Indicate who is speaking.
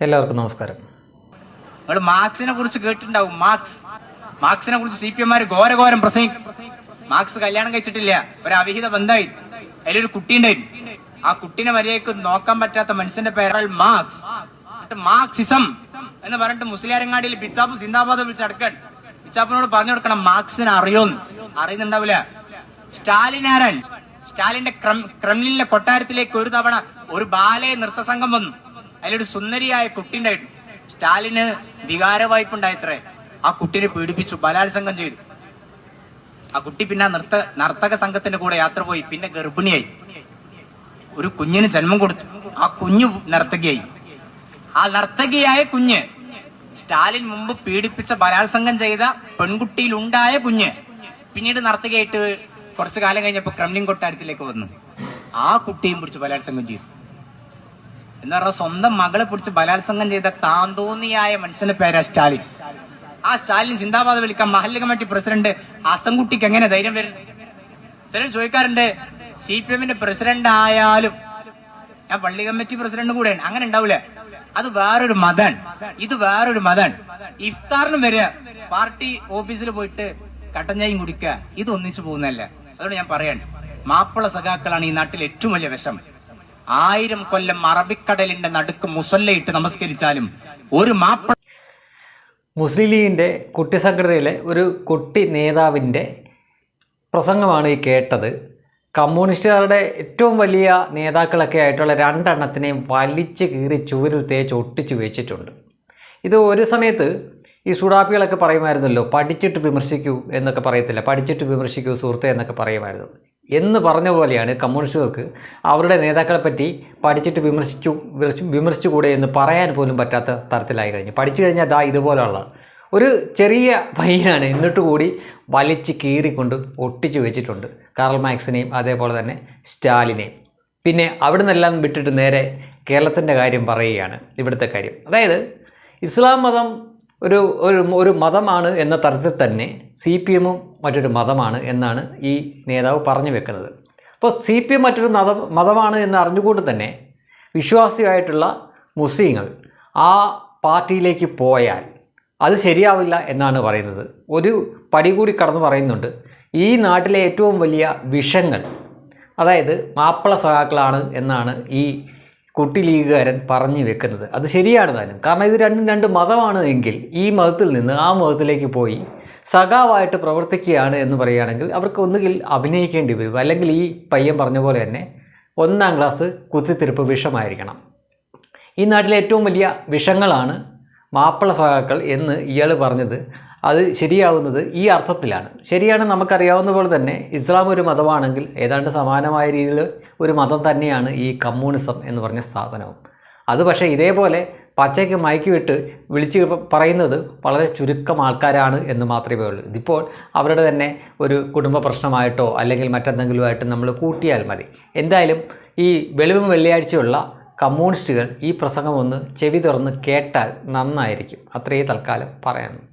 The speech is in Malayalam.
Speaker 1: എല്ലാവർക്കും നമസ്കാരം.
Speaker 2: നിങ്ങൾ മാർക്സിനെ കുറിച്ച് കേട്ടിട്ടുണ്ടാവും. മാർക്സ്. മാർക്സിനെ കുറിച്ച് സി പി എമാര് ഘോരഘോരം പ്രസംഗിക്കും മാർക്സ് കല്യാണം കഴിച്ചിട്ടില്ല. ഒരു അവിഹിത ബന്ധമായി. അതിലൊരു കുട്ടി ഉണ്ടായിരുന്നു ആ കുട്ടീനെ മര്യാദയ്ക്ക് നോക്കാൻ പറ്റാത്ത മനുഷ്യന്റെ പേരാൾ മാർക്സ്. മാർക്സിസം എന്ന് പറഞ്ഞിട്ട് മുസ്ലിയാരങ്ങാടിയിൽ ബിച്ചാപ്പ് സിന്ദാബാദ് വിളിച്ചടക്കാൻ ബിച്ചാപ്പിനോട് പറഞ്ഞു കൊടുക്കണം മാർക്സിനെ അറിയോന്ന്. അറിയുന്നുണ്ടാവില്ല. സ്റ്റാലിൻ ആരാൻ സ്റ്റാലിന്റെ ക്രം- ക്രെംലിനിലെ കൊട്ടാരത്തിലേക്ക് ഒരു തവണ ഒരു ബാലയെ നൃത്തസംഘം വന്നു. അതിലൊരു സുന്ദരിയായ കുട്ടി ഉണ്ടായിരുന്നു സ്റ്റാലിന് വികാര വായ്പുണ്ടായത്രേ ആ കുട്ടിനെ പീഡിപ്പിച്ചു ബലാത്സംഗം ചെയ്തു. ആ കുട്ടി പിന്നെ നൃത്ത നർത്തക സംഘത്തിന്റെ കൂടെ യാത്ര പോയി പിന്നെ ഗർഭിണിയായി. ഒരു കുഞ്ഞിന് ജന്മം കൊടുത്തു. ആ കുഞ്ഞു നർത്തകിയായി. ആ നർത്തകിയായ കുഞ്ഞ് സ്റ്റാലിൻ മുമ്പ് പീഡിപ്പിച്ച ബലാത്സംഗം ചെയ്ത പെൺകുട്ടിയിൽ ഉണ്ടായ കുഞ്ഞ് പിന്നീട് നർത്തകിയായിട്ട് കുറച്ചു കാലം കഴിഞ്ഞപ്പോൾ ക്രെംലിൻ കൊട്ടാരത്തിലേക്ക് വന്നു. ആ കുട്ടിയും പിടിച്ച് ബലാത്സംഗം ചെയ്തു. എന്ന് പറഞ്ഞാൽ സ്വന്തം മകളെ പിടിച്ച് ബലാത്സംഗം ചെയ്ത താന്തോന്നിയായ മനുഷ്യന്റെ പേരാ സ്റ്റാലിൻ. ആ സ്റ്റാലിൻ സിന്ദാബാദ് വിളിക്കാൻ മഹല്ല് കമ്മിറ്റി പ്രസിഡന്റ് ഹസൻകുട്ടിക്ക് എങ്ങനെ ധൈര്യം വരും? ചിലർ ചോദിക്കാറുണ്ട് സി പി എമ്മിന്റെ പ്രസിഡന്റ് ആയാലും ഞാൻ പള്ളി കമ്മിറ്റി പ്രസിഡന്റ് കൂടെയാണ്. അങ്ങനെ ഉണ്ടാവില്ല അത് വേറൊരു മതാണ് ഇത് വേറൊരു മതാണ് ഇഫ്താറിനും വരിക പാർട്ടി ഓഫീസിൽ പോയിട്ട് കട്ടഞ്ചായും കുടിക്കുക. ഇത് ഒന്നിച്ചു പോകുന്നതല്ല. അതുകൊണ്ട് ഞാൻ പറയാണ് മാപ്പിള സഖാക്കളാണ് ഈ നാട്ടിൽ ഏറ്റവും വലിയ വിഷം ആയിരം കൊല്ലം അറബിക്കടലിന്റെ നടുക്ക് മുസല്ലയിട്ട് നമസ്കരിച്ചാലും ഒരു മാപ്പ
Speaker 1: മുസ്ലിം ലീഗിന്റെ കുട്ടി സംഘടനയിലെ ഒരു കുട്ടി നേതാവിന്റെ പ്രസംഗമാണ് ഈ കേട്ടത്. കമ്മ്യൂണിസ്റ്റുകാരുടെ ഏറ്റവും വലിയ നേതാക്കളൊക്കെ ആയിട്ടുള്ള രണ്ടെണ്ണത്തിനെയും വലിച്ചു കീറി ചുവരിൽ തേച്ച് ഒട്ടിച്ചു വെച്ചിട്ടുണ്ട്. ഇത് ഒരു സമയത്ത് ഈ സുഡാപ്പികളൊക്കെ പറയുമായിരുന്നല്ലോ പഠിച്ചിട്ട് വിമർശിക്കൂ എന്നൊക്കെ പറയത്തില്ല പഠിച്ചിട്ട് വിമർശിക്കൂ സുഹൃത്തെ എന്നൊക്കെ പറയുമായിരുന്നു. എന്ന് പറഞ്ഞ പോലെയാണ് കമ്മ്യൂണിസ്റ്റുകൾക്ക് അവരുടെ നേതാക്കളെ പറ്റി പഠിച്ചിട്ട് വിമർശിച്ചു വിമർശിച്ചു- വിമർശിച്ചുകൂടെ എന്ന് പറയാൻ പോലും പറ്റാത്ത തരത്തിലായി കഴിഞ്ഞു. പഠിച്ചു കഴിഞ്ഞാൽ ദാ ഇതുപോലെയുള്ള ഒരു ചെറിയ പയ്യനാണ് എന്നിട്ട് കൂടി വലിച്ച് കീറിക്കൊണ്ട് ഒട്ടിച്ചു വെച്ചിട്ടുണ്ട് കാർൽ മാക്സിനെയും അതേപോലെ തന്നെ സ്റ്റാലിനെയും. പിന്നെ അവിടെ നിന്നെല്ലാം വിട്ടിട്ട് നേരെ കേരളത്തിന്റെ കാര്യം പറയുകയാണ് ഇവിടുത്തെ കാര്യം. അതായത് ഇസ്ലാം മതം ഒരു ഒരു ഒരു മതമാണ് എന്ന തരത്തിൽ തന്നെ സി പി എമ്മും മറ്റൊരു മതമാണ് എന്നാണ് ഈ നേതാവ് പറഞ്ഞു വെക്കുന്നത്. അപ്പോൾ സി പി എം മറ്റൊരു മത മതമാണ് എന്ന് അറിഞ്ഞുകൊണ്ട് തന്നെ വിശ്വാസിയായിട്ടുള്ള മുസ്ലിങ്ങൾ ആ പാർട്ടിയിലേക്ക് പോയാൽ അത് ശരിയാവില്ല എന്നാണ് പറയുന്നത്. ഒരു പടി കൂടി കടന്ന് പറയുന്നുണ്ട്. ഈ നാട്ടിലെ ഏറ്റവും വലിയ വിഷങ്ങൾ അതായത് മാപ്പിള സഖാക്കളാണ് എന്നാണ് ഈ കുട്ടി ലീഗുകാരൻ പറഞ്ഞു വെക്കുന്നത്. അത് ശരിയാണ് താനും. കാരണം ഇത് രണ്ടും രണ്ട് മതമാണ് എങ്കിൽ ഈ മതത്തിൽ നിന്ന് ആ മതത്തിലേക്ക് പോയി സഖാവായിട്ട് പ്രവർത്തിക്കുകയാണ് എന്ന് പറയുകയാണെങ്കിൽ അവർക്ക് ഒന്നുകിൽ അഭിനയിക്കേണ്ടി വരും. അല്ലെങ്കിൽ ഈ പയ്യൻ പറഞ്ഞ പോലെ തന്നെ ഒന്നാം ക്ലാസ് കുത്തിത്തിരിപ്പ് വിഷമായിരിക്കണം. ഈ നാട്ടിലെ ഏറ്റവും വലിയ വിഷങ്ങളാണ് മാപ്പിള സഖാക്കൾ എന്ന് ഇയാൾ പറഞ്ഞത്. അത് ശരിയാവുന്നത് ഈ അർത്ഥത്തിലാണ്. ശരിയാണ് നമുക്കറിയാവുന്ന പോലെ തന്നെ ഇസ്ലാം ഒരു മതമാണെങ്കിൽ ഏതാണ്ട് സമാനമായ രീതിയിൽ ഒരു മതം തന്നെയാണ് ഈ കമ്മ്യൂണിസം എന്ന് പറഞ്ഞ സ്ഥാപനവും. അത് പക്ഷേ ഇതേപോലെ പച്ചയ്ക്ക് മയക്കി വിട്ട് വിളിച്ച് പറയുന്നത് വളരെ ചുരുക്കം ആൾക്കാരാണ് എന്ന് മാത്രമേ ഉള്ളൂ. ഇതിപ്പോൾ അവരുടെ തന്നെ ഒരു കുടുംബ പ്രശ്നമായിട്ടോ അല്ലെങ്കിൽ മറ്റെന്തെങ്കിലുമായിട്ട് നമ്മൾ കൂട്ടിയാൽ മതി. എന്തായാലും ഈ വെളിവും വെള്ളിയാഴ്ചയുള്ള കമ്മ്യൂണിസ്റ്റുകൾ ഈ പ്രസംഗം ഒന്ന് ചെവി തുറന്ന് കേട്ടാൽ നന്നായിരിക്കും. അത്രയേ തൽക്കാലം പറയാനുള്ളൂ.